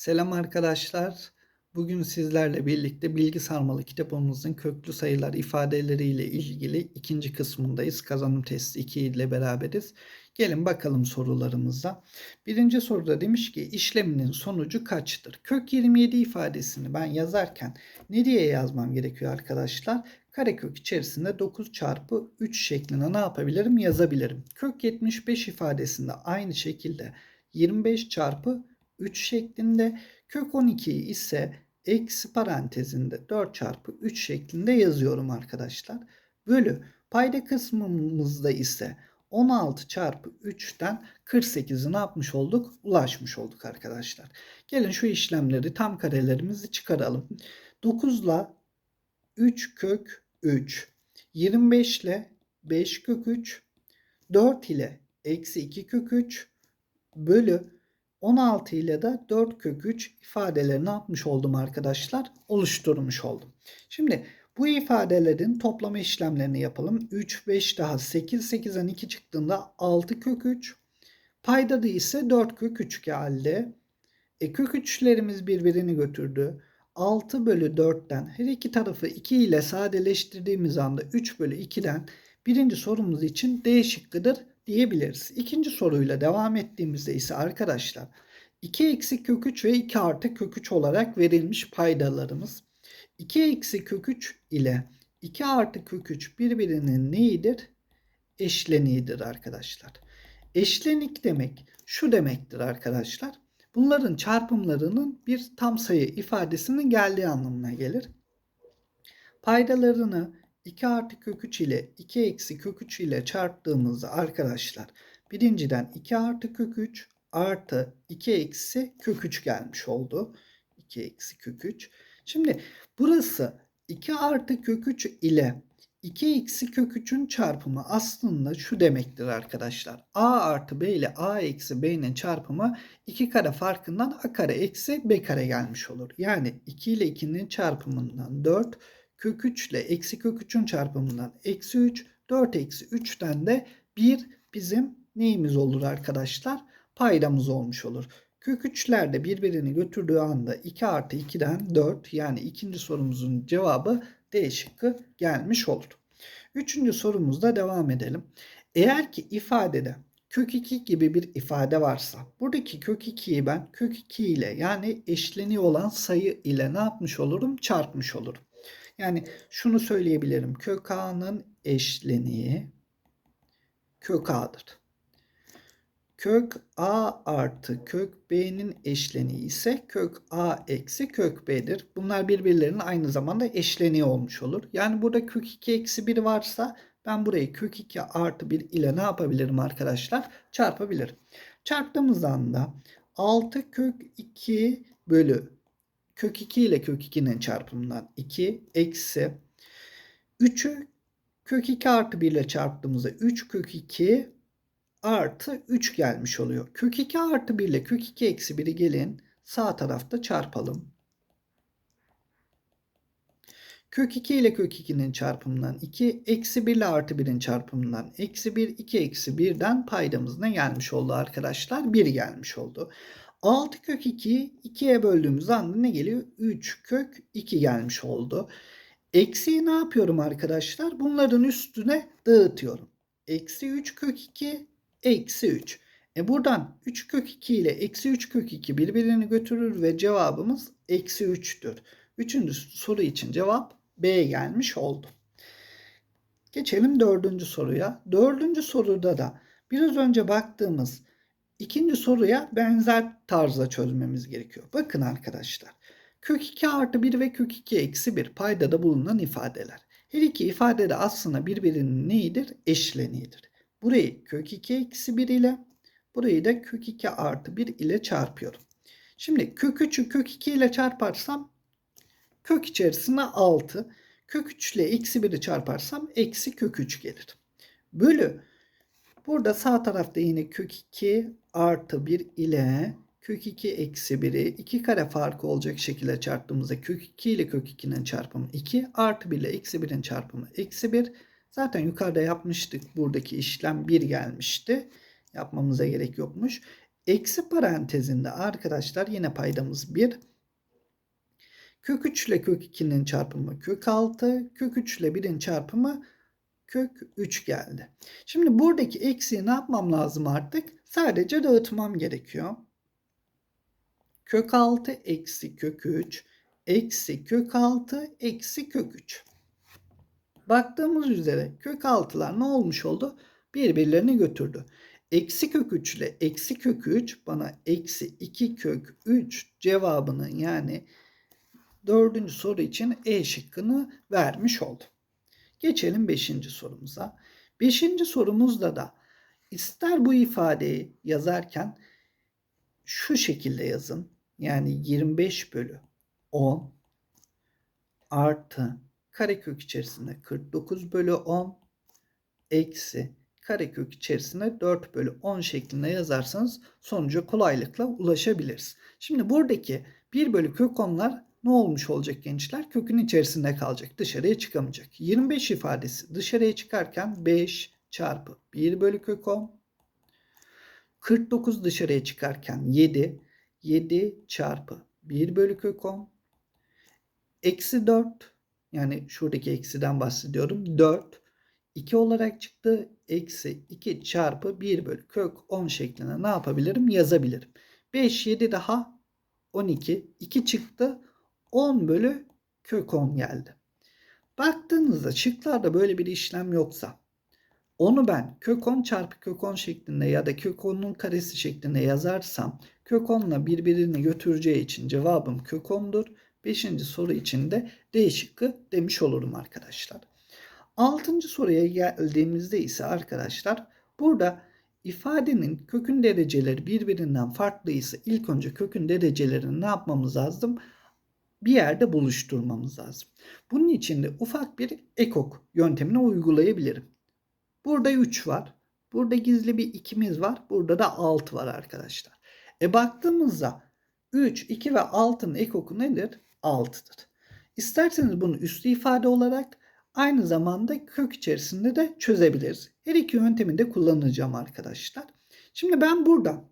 Selam arkadaşlar. Bugün sizlerle birlikte bilgi sarmalı kitabımızın köklü sayılar ifadeleriyle ilgili ikinci kısmındayız. Kazanım testi 2 ile beraberiz. Gelin bakalım sorularımıza. Birinci soruda demiş ki işleminin sonucu kaçtır? Kök 27 ifadesini ben yazarken nereye yazmam gerekiyor arkadaşlar? Karekök içerisinde 9 çarpı 3 şeklinde ne yapabilirim? Yazabilirim. Kök 75 ifadesinde aynı şekilde 25 çarpı 3 şeklinde. Kök 12 ise eksi parantezinde 4 çarpı 3 şeklinde yazıyorum arkadaşlar. Bölü payda kısmımızda ise 16 çarpı 3'ten 48'i ne yapmış olduk? Ulaşmış olduk arkadaşlar. Gelin şu işlemleri tam karelerimizi çıkaralım. 9 ile 3 kök 3. 25 ile 5 kök 3. 4 ile eksi 2 kök 3 bölü 16 ile de 4 kök 3 ifadeleri ne yapmış oldum arkadaşlar? Oluşturmuş oldum. Şimdi bu ifadelerin toplama işlemlerini yapalım. 3, 5 daha 8, 8'den 2 çıktığında 6 kök 3. Payda da ise 4 kök 3 geldi. E kök 3'lerimiz birbirini götürdü. 6 bölü 4'ten her iki tarafı 2 ile sadeleştirdiğimiz anda 3 bölü 2'den birinci sorumuz için D şıkkıdır diyebiliriz. İkinci soruyla devam ettiğimizde ise arkadaşlar 2 eksi kök 3 ve 2 artı kök 3 olarak verilmiş paydalarımız. 2 eksi kök 3 ile 2 artı kök 3 birbirinin neyidir? Eşleniğidir arkadaşlar. Eşlenik demek şu demektir arkadaşlar. Bunların çarpımlarının bir tam sayı ifadesinin geldiği anlamına gelir. Paydalarını 2 artı kök 3 ile 2 eksi kök 3 ile çarptığımızda arkadaşlar birinciden 2 artı kök 3 artı 2 eksi kök 3 gelmiş oldu. 2 eksi kök 3. Şimdi burası 2 artı kök 3 ile 2 eksi kök 3'ün çarpımı aslında şu demektir arkadaşlar. A artı B ile A eksi B'nin çarpımı 2 kare farkından A kare eksi B kare gelmiş olur. Yani 2 ile 2'nin çarpımından 4 kök 3 ile eksi kök 3'ün çarpımından eksi 3. 4 eksi 3'ten de 1 bizim neyimiz olur arkadaşlar? Paydamız olmuş olur. Kök 3'ler de birbirini götürdüğü anda 2 artı 2'den 4 yani ikinci sorumuzun cevabı D şıkkı gelmiş olur. Üçüncü sorumuzda devam edelim. Eğer ki ifadede kök 2 gibi bir ifade varsa buradaki kök 2'yi ben kök 2 ile yani eşleniği olan sayı ile ne yapmış olurum? Çarpmış olurum. Yani şunu söyleyebilirim. Kök A'nın eşleniği kök A'dır. Kök A artı kök B'nin eşleniği ise kök A eksi kök B'dir. Bunlar birbirlerinin aynı zamanda eşleniği olmuş olur. Yani burada kök 2 eksi 1 varsa ben burayı kök 2 artı 1 ile ne yapabilirim arkadaşlar? Çarpabilirim. Çarptığımız anda 6 kök 2 bölü kök 2 ile kök 2'nin çarpımından 2 eksi 3'ü kök 2 artı 1 ile çarptığımızda 3 kök 2 artı 3 gelmiş oluyor. Kök 2 artı 1 ile kök 2 eksi 1'i gelin sağ tarafta çarpalım. Kök 2 ile kök 2'nin çarpımından 2, eksi 1 ile artı 1'in çarpımından eksi 1, 2 eksi 1'den paydamız ne gelmiş oldu arkadaşlar? 1 gelmiş oldu. 6 kök 2'yi 2'ye böldüğümüz anda ne geliyor? 3 kök 2 gelmiş oldu. Eksiyi ne yapıyorum arkadaşlar? Bunların üstüne dağıtıyorum. Eksi 3 kök 2 eksi 3. E buradan 3 kök 2 ile eksi 3 kök 2 birbirini götürür ve cevabımız eksi 3'tür. Üçüncü soru için cevap B gelmiş oldu. Geçelim dördüncü soruya. Dördüncü soruda da biraz önce baktığımız ikinci soruya benzer tarzda çözmemiz gerekiyor. Bakın arkadaşlar. Kök 2 artı 1 ve kök 2 eksi 1 paydada bulunan ifadeler. Her iki ifade de aslında birbirinin neyidir? Eşleniğidir. Burayı kök 2 eksi 1 ile burayı da kök 2 artı 1 ile çarpıyorum. Şimdi kök 3'ü kök 2 ile çarparsam kök içerisine 6. Kök 3 ile eksi 1'i çarparsam eksi kök 3 gelir. Bölü burada sağ tarafta yine kök 2 artı 1 ile kök 2 eksi 1'i 2 kare farkı olacak şekilde çarptığımızda kök 2 ile kök 2'nin çarpımı 2 artı 1 ile eksi 1'in çarpımı eksi 1 Zaten yukarıda yapmıştık. Buradaki işlem 1 gelmişti. Yapmamıza gerek yokmuş. Eksi parantezinde arkadaşlar yine paydamız 1. Kök 3 ile kök 2'nin çarpımı kök 6. Kök 3 ile 1'in çarpımı kök 3 geldi. Şimdi buradaki eksiği ne yapmam lazım artık? Sadece dağıtmam gerekiyor. Kök 6 eksi kök 3 eksi kök 6 eksi kök 3. Baktığımız üzere kök 6'lar ne olmuş oldu? Birbirlerini götürdü. Eksi kök 3 ile eksi kök 3 bana eksi 2 kök 3 cevabını yani dördüncü soru için E şıkkını vermiş oldu. Geçelim 5. sorumuza. 5. sorumuzda da ister bu ifadeyi yazarken şu şekilde yazın. Yani 25 bölü 10 artı karekök içerisinde 49 bölü 10 eksi karekök içerisinde 4 bölü 10 şeklinde yazarsanız sonuca kolaylıkla ulaşabiliriz. Şimdi buradaki 1 bölü kök 10'lar ne olmuş olacak gençler? Kökün içerisinde kalacak. Dışarıya çıkamayacak. 25 ifadesi dışarıya çıkarken 5 çarpı 1 bölü kök 10. 49 dışarıya çıkarken 7. 7 çarpı 1 bölü kök 10. Eksi 4. Yani şuradaki eksiden bahsediyorum. 4. 2 olarak çıktı. Eksi 2 çarpı 1 bölü kök 10 şeklinde ne yapabilirim? Yazabilirim. 5, 7 daha 12. 2 çıktı. 10 bölü kök 10 geldi. Baktığınızda şıklarda böyle bir işlem yoksa onu ben kök 10 çarpı kök 10 şeklinde ya da kök 10'un karesi şeklinde yazarsam kök 10'la birbirini götüreceği için cevabım kök 10'dur. Beşinci soru için de D şıkkı demiş olurum arkadaşlar. Altıncı soruya geldiğimizde ise arkadaşlar burada ifadenin kökün dereceleri birbirinden farklıysa ilk önce kökün derecelerini ne yapmamız lazım? Bir yerde buluşturmamız lazım. Bunun için de ufak bir ekok yöntemini uygulayabilirim. Burada 3 var. Burada gizli bir 2'miz var. Burada da 6 var arkadaşlar. E baktığımızda 3, 2 ve 6'nın ekoku nedir? 6'dır. İsterseniz bunu üslü ifade olarak aynı zamanda kök içerisinde de çözebiliriz. Her iki yöntemi de kullanacağım arkadaşlar. Şimdi ben burada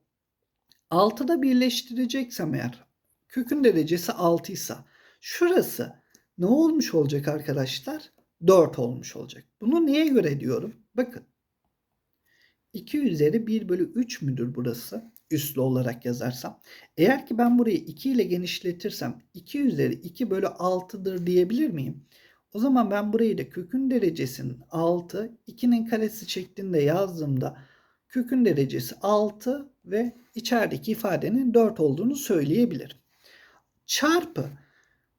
6'da birleştireceksem eğer kökün derecesi 6 ise şurası ne olmuş olacak arkadaşlar? 4 olmuş olacak. Bunu neye göre diyorum? Bakın. 2 üzeri 1 bölü 3 müdür burası? Üslü olarak yazarsam. Eğer ki ben burayı 2 ile genişletirsem 2 üzeri 2 bölü 6'dır diyebilir miyim? O zaman ben burayı da kökün derecesinin 6, 2'nin karesi şeklinde yazdığımda kökün derecesi 6 ve içerideki ifadenin 4 olduğunu söyleyebilirim. Çarpı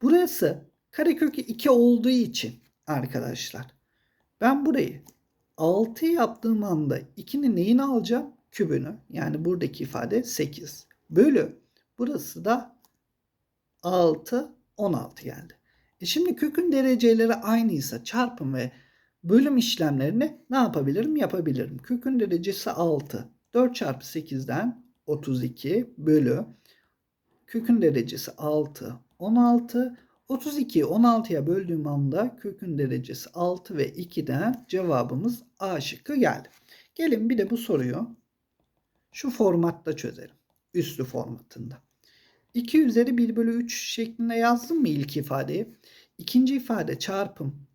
burası karekökü 2 olduğu için arkadaşlar ben burayı 6 yaptığım anda 2'nin neyini alacağım? Kübünü. Yani buradaki ifade 8. Bölü. Burası da 6, 16 geldi. E şimdi kökün dereceleri aynıysa çarpım ve bölüm işlemlerini ne yapabilirim? Yapabilirim. Kökün derecesi 6. 4 çarpı 8'den 32 bölü kökün derecesi 6, 16. 32'yi 16'ya böldüğüm anda kökün derecesi 6 ve 2'den cevabımız A şıkkı geldi. Gelin bir de bu soruyu şu formatta çözelim. Üslü formatında. 2 üzeri 1 bölü 3 şeklinde yazdım mı ilk ifadeyi? İkinci ifade çarpım.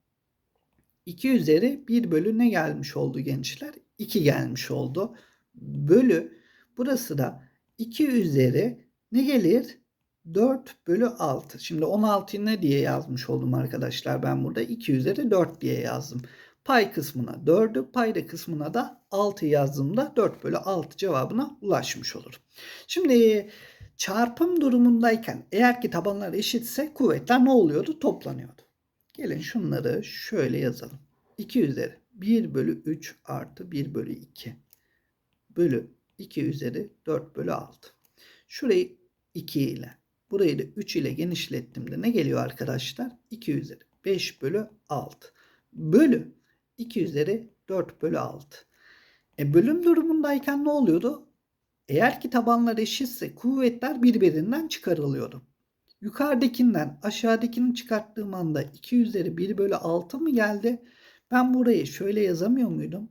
2 üzeri 1 bölü ne gelmiş oldu gençler? 2 gelmiş oldu. Bölü burası da 2 üzeri ne gelir? 4 bölü 6. Şimdi 16'yı ne diye yazmış oldum arkadaşlar ben burada? 2 üzeri 4 diye yazdım. Pay kısmına 4'ü, payda kısmına da 6 yazdığımda 4 bölü 6 cevabına ulaşmış olurum. Şimdi çarpım durumundayken eğer ki tabanlar eşitse kuvvetler ne oluyordu? Toplanıyordu. Gelin şunları şöyle yazalım. 2 üzeri 1 bölü 3 artı 1 bölü 2 bölü 2 üzeri 4 bölü 6. Şurayı 2 ile burayı da 3 ile genişlettiğimde ne geliyor arkadaşlar? 2 üzeri 5 bölü 6 bölü 2 üzeri 4 bölü 6. E bölüm durumundayken ne oluyordu? Eğer ki tabanlar eşitse kuvvetler birbirinden çıkarılıyordu. Yukarıdakinden aşağıdakini çıkarttığım anda 2 üzeri 1 bölü 6 mı geldi? Ben burayı şöyle yazamıyor muydum?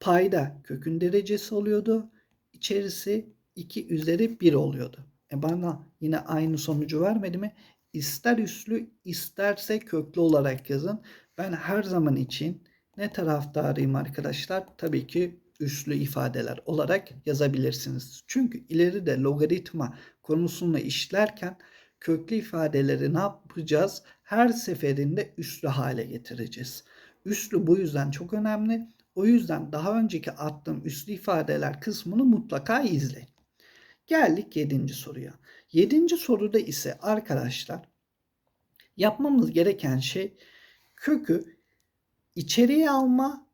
Payda kökün derecesi oluyordu. İçerisi 2 üzeri 1 oluyordu. E bana yine aynı sonucu vermedi mi? İster üslü isterse köklü olarak yazın. Ben her zaman için ne taraftarıyım arkadaşlar? Tabii ki üslü ifadeler olarak yazabilirsiniz. Çünkü ileride logaritma konusunu işlerken köklü ifadeleri ne yapacağız? Her seferinde üslü hale getireceğiz. Üslü bu yüzden çok önemli. O yüzden daha önceki attığım üslü ifadeler kısmını mutlaka izleyin. Geldik 7. soruya. 7. soruda ise arkadaşlar yapmamız gereken şey kökü içeriye alma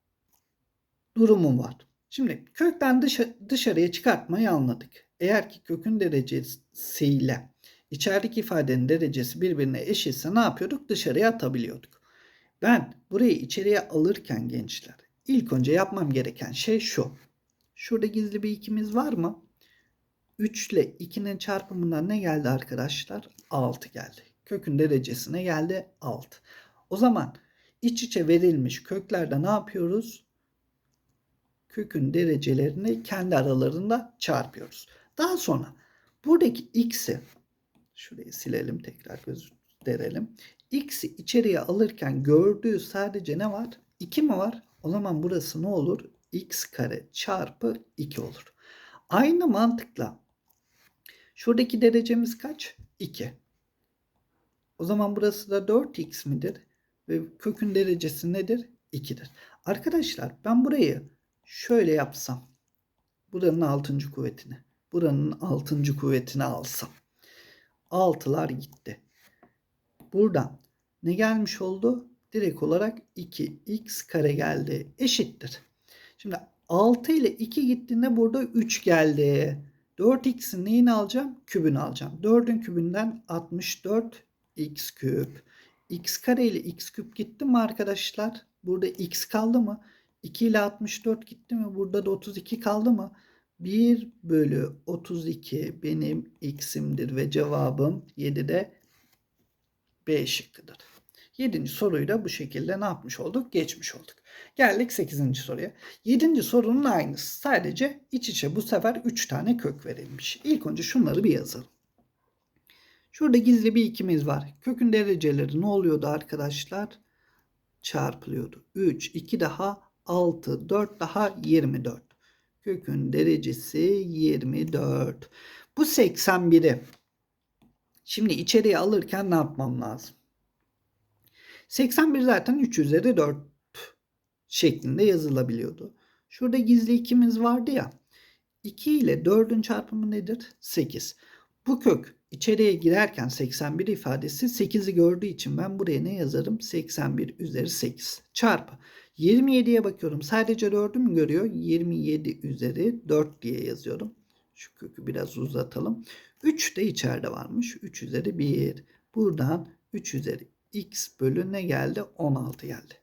durumu var. Şimdi kökten dışa, dışarıya çıkartmayı anladık. Eğer ki kökün derecesiyle içerideki ifadenin derecesi birbirine eşitse ne yapıyorduk? Dışarıya atabiliyorduk. Ben burayı içeriye alırken gençler ilk önce yapmam gereken şey şu. Şurada gizli bir ikimiz var mı? 3 ile 2'nin çarpımından ne geldi arkadaşlar? 6 geldi. Kökün derecesine geldi 6. O zaman iç içe verilmiş köklerde ne yapıyoruz? Kökün derecelerini kendi aralarında çarpıyoruz. Daha sonra buradaki x'i şurayı silelim tekrar gösterelim. X'i içeriye alırken gördüğü sadece ne var? 2 mi var? O zaman burası ne olur? x kare çarpı 2 olur. Aynı mantıkla şuradaki derecemiz kaç? 2. O zaman burası da 4x midir? Ve kökün derecesi nedir? 2'dir. Arkadaşlar ben burayı şöyle yapsam. Buranın 6. kuvvetini. Buranın 6. kuvvetini alsam. 6'lar gitti. Buradan ne gelmiş oldu? Direkt olarak 2x kare geldi. Eşittir. Şimdi 6 ile 2 gittiğinde burada 3 geldi. 4x'in neyini alacağım? Kübünü alacağım. 4'ün kübünden 64 x küp. x kare ile x küp gitti mi arkadaşlar? Burada x kaldı mı? 2 ile 64 gitti mi? Burada da 32 kaldı mı? 1 bölü 32 benim x'imdir ve cevabım 7'de B şıkkıdır. 7. soruyu da bu şekilde ne yapmış olduk? Geçmiş olduk. Geldik 8. soruya. 7. sorunun aynısı. Sadece iç içe bu sefer 3 tane kök verilmiş. İlk önce şunları bir yazalım. Şurada gizli bir ikimiz var. Kökün dereceleri ne oluyordu arkadaşlar? Çarpılıyordu. 3, 2 daha 6, 4 daha 24. Kökün derecesi 24. Bu 81'i şimdi içeriye alırken ne yapmam lazım? 81 zaten 3 üzeri 4 şeklinde yazılabiliyordu. Şurada gizli ikimiz vardı ya. 2 ile 4'ün çarpımı nedir? 8. Bu kök içeriye girerken 81 ifadesi 8'i gördüğü için ben buraya ne yazarım? 81 üzeri 8 çarpı. 27'ye bakıyorum. Sadece 4'ü mü görüyor? 27 üzeri 4 diye yazıyorum. Şu kökü biraz uzatalım. 3 de içeride varmış. 3 üzeri 1. Buradan 3 üzeri x bölü ne geldi? 16 geldi.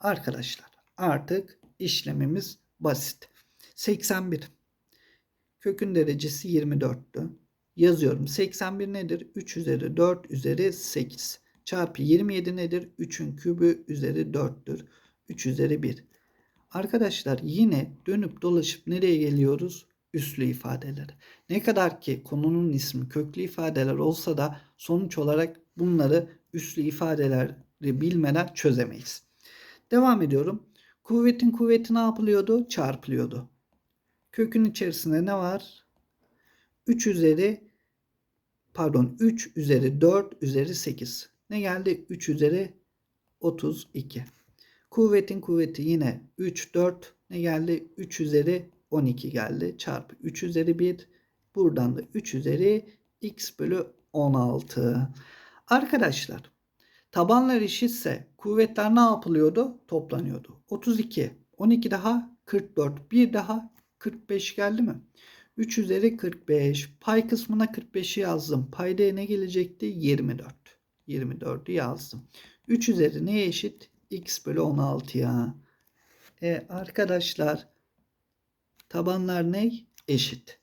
Arkadaşlar artık işlemimiz basit. 81. Kökün derecesi 24'tü. Yazıyorum. 81 nedir? 3 üzeri 4 üzeri 8. Çarpı 27 nedir? 3'ün kübü üzeri 4'tür. 3 üzeri 1. Arkadaşlar yine dönüp dolaşıp nereye geliyoruz? Üslü ifadeler. Ne kadar ki konunun ismi köklü ifadeler olsa da sonuç olarak bunları üslü ifadeleri bilmeden çözemeyiz. Devam ediyorum. Kuvvetin kuvveti ne yapılıyordu? Çarpılıyordu. Kökün içerisinde ne var? 3 üzeri pardon 3 üzeri 4 üzeri 8. Ne geldi? 3 üzeri 32. Kuvvetin kuvveti yine 3 4 ne geldi? 3 üzeri 12 geldi. Çarpı 3 üzeri 1. Buradan da 3 üzeri x bölü 16. Arkadaşlar tabanlar eşitse kuvvetler ne yapılıyordu? Toplanıyordu. 32, 12 daha 44, 1 daha 45 geldi mi? 3 üzeri 45. Pay kısmına 45'i yazdım. Payda ne gelecekti? 24. 24'ü yazdım. 3 üzeri neye eşit? X bölü 16'ya. E arkadaşlar tabanlar ne? Eşit.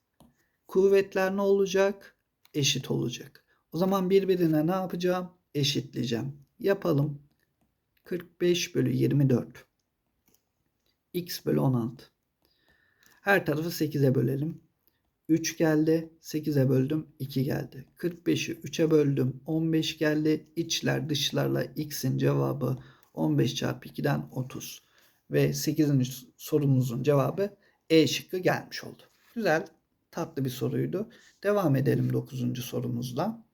Kuvvetler ne olacak? Eşit olacak. O zaman birbirine ne yapacağım? Eşitleyeceğim. Yapalım. 45 bölü 24. X bölü 16. Her tarafı 8'e bölelim. 3 geldi. 8'e böldüm 2 geldi. 45'i 3'e böldüm 15 geldi. İçler dışlarla x'in cevabı 15 çarpı 2'den 30. Ve 8. sorumuzun cevabı E şıkkı gelmiş oldu. Güzel tatlı bir soruydu. Devam edelim 9. sorumuzla.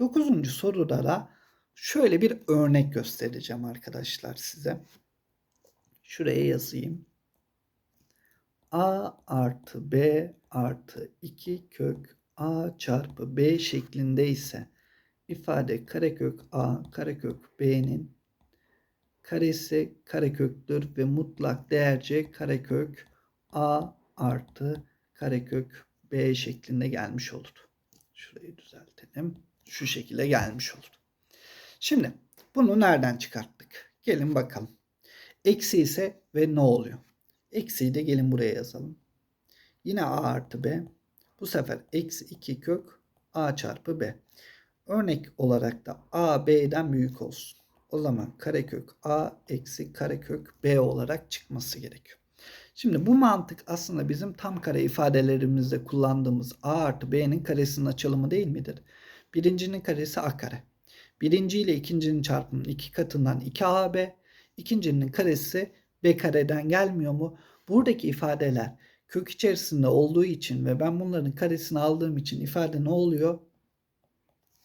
9. soruda da şöyle bir örnek göstereceğim arkadaşlar size. Şuraya yazayım. A artı B artı 2 kök A çarpı B şeklinde ise ifade karekök A karekök B'nin karesi kareköktür ve mutlak değerce karekök A artı karekök B şeklinde gelmiş olur. Şurayı düzeltelim. Şu şekilde gelmiş olur. Şimdi bunu nereden çıkarttık? Gelin bakalım. Eksi ise ve ne oluyor? Eksiyi de gelin buraya yazalım. Yine a artı b. Bu sefer eksi 2 kök a çarpı b. Örnek olarak da a b'den büyük olsun. O zaman karekök a eksi karekök b olarak çıkması gerekiyor. Şimdi bu mantık aslında bizim tam kare ifadelerimizde kullandığımız a artı b'nin karesinin açılımı değil midir? Birincinin karesi a kare. Birinci ile ikincinin çarpımının iki katından 2ab. İkincinin karesi b kareden gelmiyor mu? Buradaki ifadeler kök içerisinde olduğu için ve ben bunların karesini aldığım için ifade ne oluyor?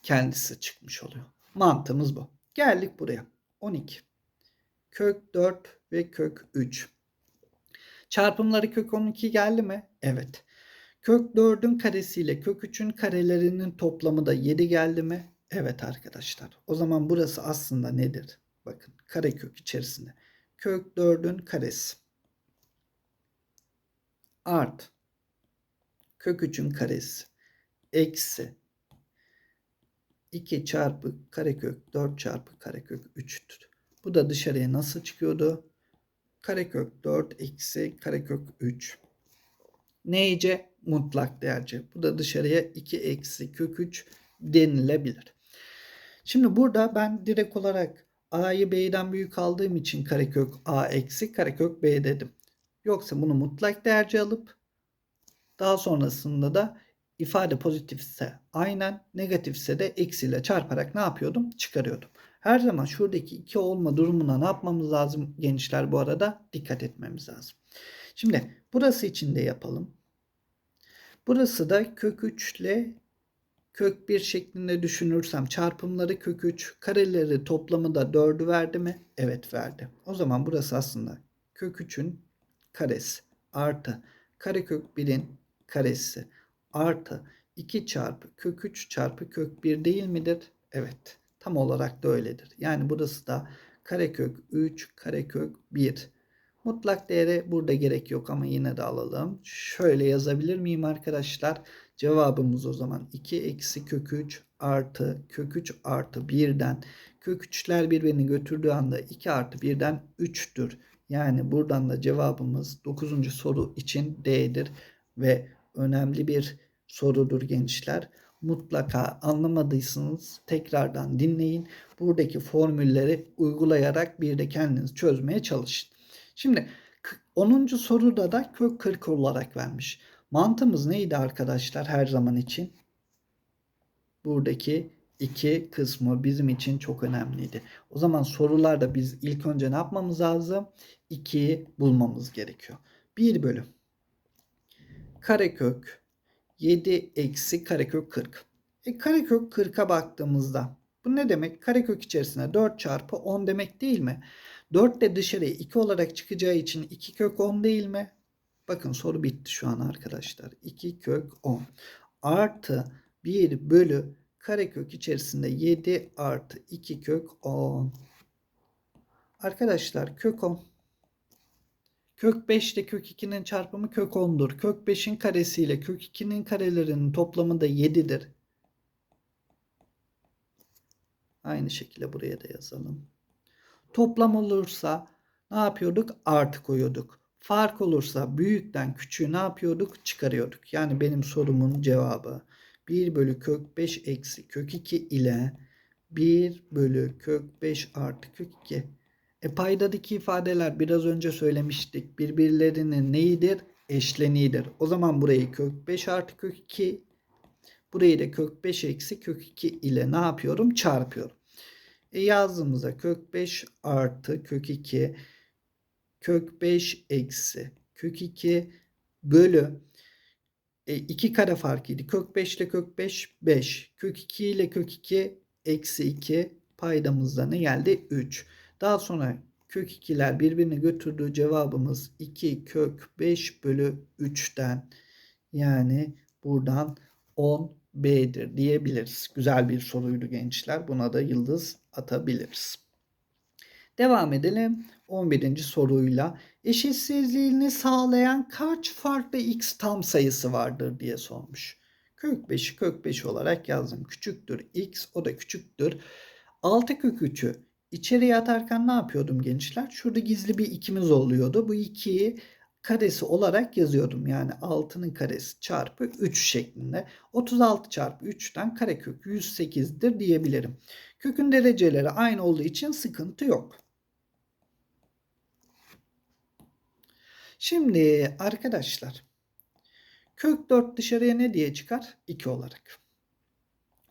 Kendisi çıkmış oluyor. Mantığımız bu. Geldik buraya. 12. Kök 4 ve kök 3. Çarpımları kök 12 geldi mi? Evet. Kök 4'ün karesiyle kök 3'ün karelerinin toplamı da 7 geldi mi? Evet arkadaşlar. O zaman burası aslında nedir? Bakın karekök içerisinde. Kök 4'ün karesi. Art. Kök 3'ün karesi. Eksi. 2 çarpı karekök 4 çarpı karekök 3'tür. Bu da dışarıya nasıl çıkıyordu? Karekök 4 eksi karekök 3. Neyce? Mutlak değerce. Bu da dışarıya 2 eksi kök 3 denilebilir. Şimdi burada ben direkt olarak a'yı b'den büyük aldığım için karekök a eksi karekök b dedim. Yoksa bunu mutlak değerce alıp daha sonrasında da ifade pozitifse aynen negatifse de eksiyle çarparak ne yapıyordum? Çıkarıyordum. Her zaman şuradaki 2 olma durumuna ne yapmamız lazım gençler bu arada? Dikkat etmemiz lazım. Şimdi burası için de yapalım. Burası da kök 3 ile kök 1 şeklinde düşünürsem çarpımları kök 3, kareleri toplamı da 4'ü verdi mi? Evet verdi. O zaman burası aslında kök 3'ün karesi artı karekök 1'in karesi artı 2 çarpı kök 3 çarpı kök 1 değil midir? Evet. Tam olarak da öyledir. Yani burası da karekök 3 karekök 1. Mutlak değere burada gerek yok ama yine de alalım. Şöyle yazabilir miyim arkadaşlar? Cevabımız o zaman 2 eksi kök 3 artı kök 3 artı 1'den kök 3'ler birbirini götürdüğü anda 2 artı 1'den 3'tür. Yani buradan da cevabımız 9. soru için D'dir ve önemli bir sorudur gençler. Mutlaka anlamadıysanız tekrardan dinleyin. Buradaki formülleri uygulayarak bir de kendiniz çözmeye çalışın. Şimdi 10. soruda da kök 40 olarak vermiş. Mantığımız neydi arkadaşlar her zaman için? Buradaki iki kısmı bizim için çok önemliydi. O zaman sorularda biz ilk önce ne yapmamız lazım? 2'yi bulmamız gerekiyor. 1 bölü karekök 7 eksi karekök 40. E karekök 40'a baktığımızda bu ne demek? Karekök içerisine 4 çarpı 10 demek değil mi? 4 de dışarıya 2 olarak çıkacağı için 2 kök 10 değil mi? Bakın soru bitti şu an arkadaşlar. 2 kök 10 artı 1 bölü karekök içerisinde 7 artı 2 kök 10. Arkadaşlar kök 10. Kök 5 ile kök 2'nin çarpımı kök 10'dur. Kök 5'in karesi ile kök 2'nin karelerinin toplamı da 7'dir. Aynı şekilde buraya da yazalım. Toplam olursa ne yapıyorduk? Artı koyuyorduk. Fark olursa büyükten küçüğü ne yapıyorduk? Çıkarıyorduk. Yani benim sorumun cevabı 1 bölü kök 5 eksi kök 2 ile 1 bölü kök 5 artı kök 2. E paydadaki ifadeler biraz önce söylemiştik. Birbirlerinin neyidir? eşleniğidir. O zaman burayı kök 5 artı kök 2 burayı da kök 5 eksi kök 2 ile ne yapıyorum? Çarpıyorum. E yazdığımızda kök 5 artı kök 2 kök 5 eksi kök 2 bölü e, 2 kare farkıydı. Kök 5 ile kök 5 5. Kök 2 ile kök 2 eksi 2 paydamızda ne geldi? 3. Daha sonra kök 2'ler birbirini götürdüğü cevabımız 2 kök 5 bölü 3'ten yani buradan 10 B'dir diyebiliriz. Güzel bir soruydu gençler. Buna da yıldız atabiliriz. Devam edelim 11. soruyla. Eşitsizliğini sağlayan kaç farklı x tam sayısı vardır diye sormuş. Kök 5'i kök 5 olarak yazdım. Küçüktür x o da küçüktür. 6 kök 3'ü içeriye atarken ne yapıyordum gençler? Şurada gizli bir ikimiz oluyordu. Bu 2'yi karesi olarak yazıyordum. Yani 6'nın karesi çarpı 3 şeklinde. 36 çarpı 3'ten karekök 108'dir diyebilirim. Kökün dereceleri aynı olduğu için sıkıntı yok. Şimdi arkadaşlar kök 4 dışarıya ne diye çıkar? 2 olarak.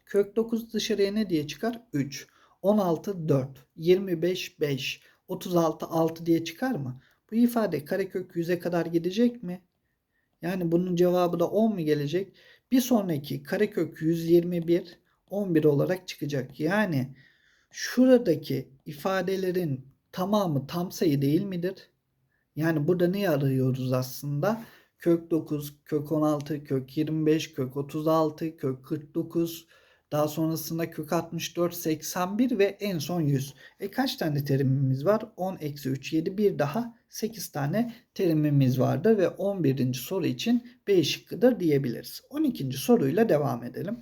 Kök 9 dışarıya ne diye çıkar? 3. 16 4. 25 5. 36 6 diye çıkar mı? Bu ifade karekök 100'e kadar gidecek mi? Yani bunun cevabı da 10 mu gelecek? Bir sonraki karekök 121 11 olarak çıkacak. Yani şuradaki ifadelerin tamamı tam sayı değil midir? Yani burada ne arıyoruz aslında? Kök 9, kök 16, kök 25, kök 36, kök 49, daha sonrasında kök 64, 81 ve en son 100. E kaç tane terimimiz var? 10 eksi 3, 7 bir daha 8 tane terimimiz vardı ve 11. soru için B şıkkıdır diyebiliriz. 12. soruyla devam edelim.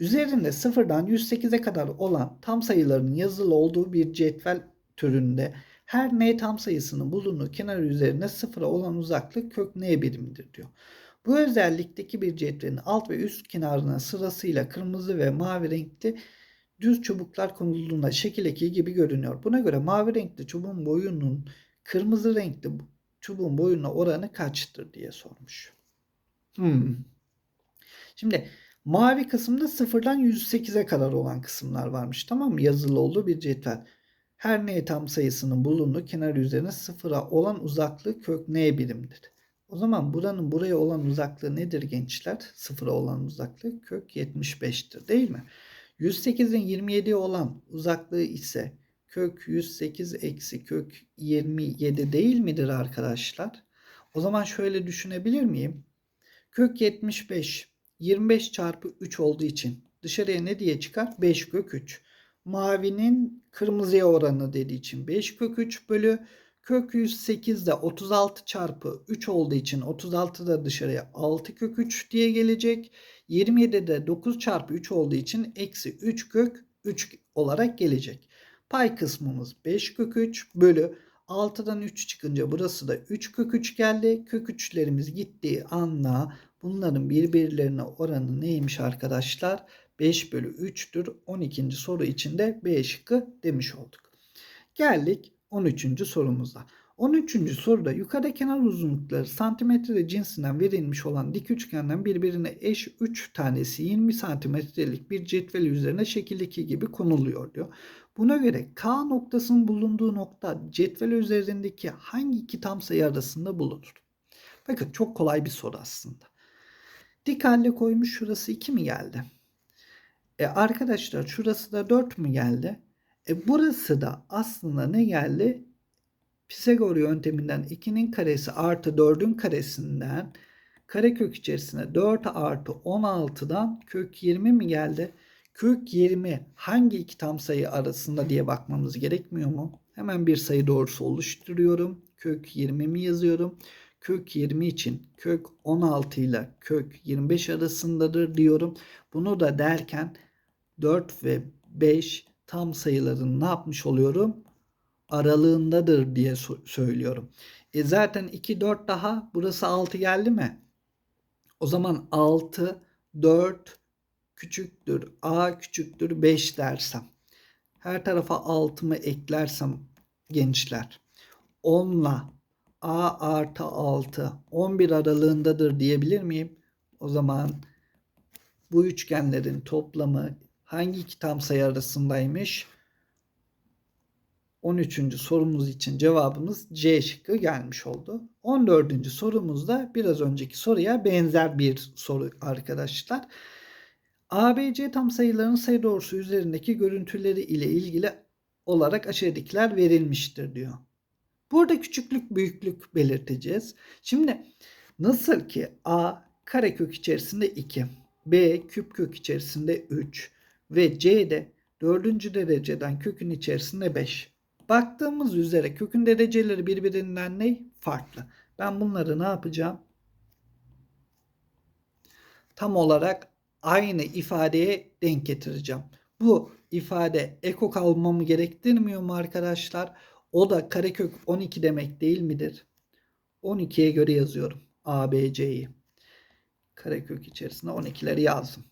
Üzerinde sıfırdan 108'e kadar olan tam sayıların yazılı olduğu bir cetvel türünde her n tam sayısının bulunduğu kenar üzerine sıfıra olan uzaklık kök n birimidir diyor. Bu özellikteki bir cetvelin alt ve üst kenarına sırasıyla kırmızı ve mavi renkli düz çubuklar konulduğunda şekil 2 gibi görünüyor. Buna göre mavi renkli çubuğun boyunun kırmızı renkli çubuğun boyuna oranı kaçtır diye sormuş. Hmm. Şimdi mavi kısımda sıfırdan 108'e kadar olan kısımlar varmış. Tamam mı? Yazılı olduğu bir cetvel. Her n tam sayısının bulunduğu kenar üzerine sıfıra olan uzaklığı kök n birimdir. O zaman buranın buraya olan uzaklığı nedir gençler? Sıfıra olan uzaklığı kök 75'tir değil mi? 108'in 27'ye olan uzaklığı ise kök 108 eksi kök 27 değil midir arkadaşlar? O zaman şöyle düşünebilir miyim? Kök 75 25 çarpı 3 olduğu için dışarıya ne diye çıkar? 5 kök 3. Mavinin kırmızıya oranı dediği için 5 kök 3 bölü kök 108 de 36 çarpı 3 olduğu için 36 da dışarıya 6 kök 3 diye gelecek. 27 de 9 çarpı 3 olduğu için eksi 3 kök 3 olarak gelecek. Pay kısmımız 5 kök 3 bölü 6'dan 3 çıkınca burası da 3 kök 3 geldi. Kök 3'lerimiz gittiği anda bunların birbirlerine oranı neymiş arkadaşlar? 5 bölü 3'tür. 12. soru içinde B şıkkı demiş olduk. Geldik 13. sorumuza. 13. soruda yukarıda kenar uzunlukları santimetre cinsinden verilmiş olan dik üçgenden birbirine eş 3 tanesi 20 santimetrelik bir cetvel üzerine şekil 2 gibi konuluyor diyor. Buna göre K noktasının bulunduğu nokta cetvel üzerindeki hangi iki tam sayı arasında bulunur? Bakın çok kolay bir soru aslında. Dik halle koymuş şurası 2 mi geldi? E arkadaşlar şurası da 4 mü geldi? E burası da aslında ne geldi? Pisagor yönteminden 2'nin karesi artı 4'ün karesinden karekök içerisine 4 artı 16'dan kök 20 mi geldi? Kök 20 hangi iki tam sayı arasında diye bakmamız gerekmiyor mu? Hemen bir sayı doğrusu oluşturuyorum. Kök 20 mi yazıyorum? Kök 20 için kök 16 ile kök 25 arasındadır diyorum. Bunu da derken 4 ve 5 tam sayıların ne yapmış oluyorum? Aralığındadır diye söylüyorum. E zaten 2 4 daha burası 6 geldi mi? O zaman 6 4 küçüktür a küçüktür 5 dersem her tarafa 6'mı eklersem gençler 10'la a artı 6 11 aralığındadır diyebilir miyim? O zaman bu üçgenlerin toplamı hangi iki tam sayı arasındaymış? 13. sorumuz için cevabımız C şıkkı gelmiş oldu. 14. sorumuzda biraz önceki soruya benzer bir soru arkadaşlar. ABC tam sayıların sayı doğrusu üzerindeki görüntüleri ile ilgili olarak aşağıdakiler verilmiştir diyor. Burada küçüklük büyüklük belirteceğiz. Şimdi nasıl ki A karekök içerisinde 2, B küp kök içerisinde 3 ve C de dördüncü dereceden kökün içerisinde 5. Baktığımız üzere kökün dereceleri birbirinden ne? Farklı. Ben bunları ne yapacağım? Tam olarak aynı ifadeye denk getireceğim. Bu ifade ekok almamı gerektirmiyor mu arkadaşlar? O da karekök 12 demek değil midir? 12'ye göre yazıyorum. ABC'yi. Karekök içerisinde 12'leri yazdım.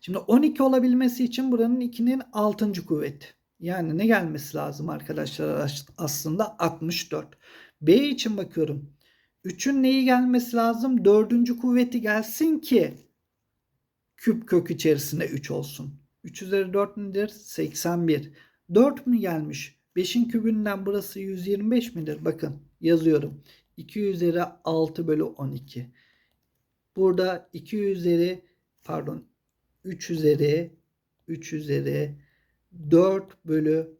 Şimdi 12 olabilmesi için buranın 2'nin 6. kuvveti. Yani ne gelmesi lazım arkadaşlar aslında 64. B için bakıyorum. 3'ün neyi gelmesi lazım? 4. kuvveti gelsin ki küp kök içerisinde 3 olsun. 3 üzeri 4 nedir? 81. 4 mü gelmiş? 5'in kübünden burası 125 midir? Bakın yazıyorum. 2 üzeri 6 bölü 12. Burada 2 üzeri pardon 3 üzeri 3 üzeri 4 bölü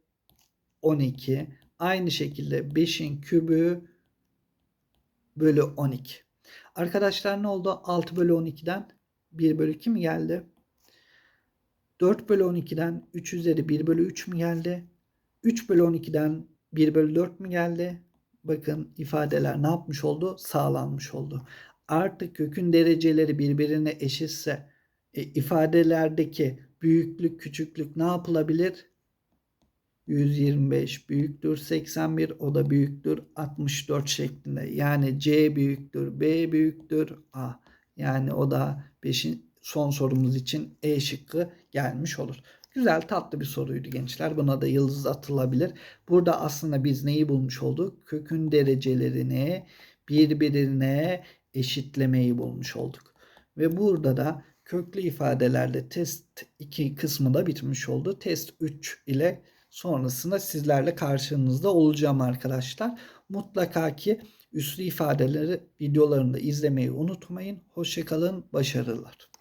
12. Aynı şekilde 5'in kübü bölü 12. Arkadaşlar ne oldu? 6 bölü 12'den 1 bölü 2 mi geldi? 4 bölü 12'den 3 üzeri 1 bölü 3 mü geldi? 3 bölü 12'den 1 bölü 4 mü geldi? Bakın ifadeler ne yapmış oldu? Sağlanmış oldu. Artık kökün dereceleri birbirine eşitse e, ifadelerdeki büyüklük küçüklük ne yapılabilir? 125 büyüktür 81 o da büyüktür 64 şeklinde. Yani C büyüktür B büyüktür A. Yani o da 5. son sorumuz için E şıkkı gelmiş olur. Güzel tatlı bir soruydu gençler. Buna da yıldız atılabilir. Burada aslında biz neyi bulmuş olduk? Kökün derecelerini birbirine eşitlemeyi bulmuş olduk. Ve burada da köklü ifadelerle test 2 kısmı da bitmiş oldu. Test 3 ile sonrasında sizlerle karşınızda olacağım arkadaşlar. Mutlaka ki üslü ifadeleri videolarında izlemeyi unutmayın. Hoşçakalın, başarılar.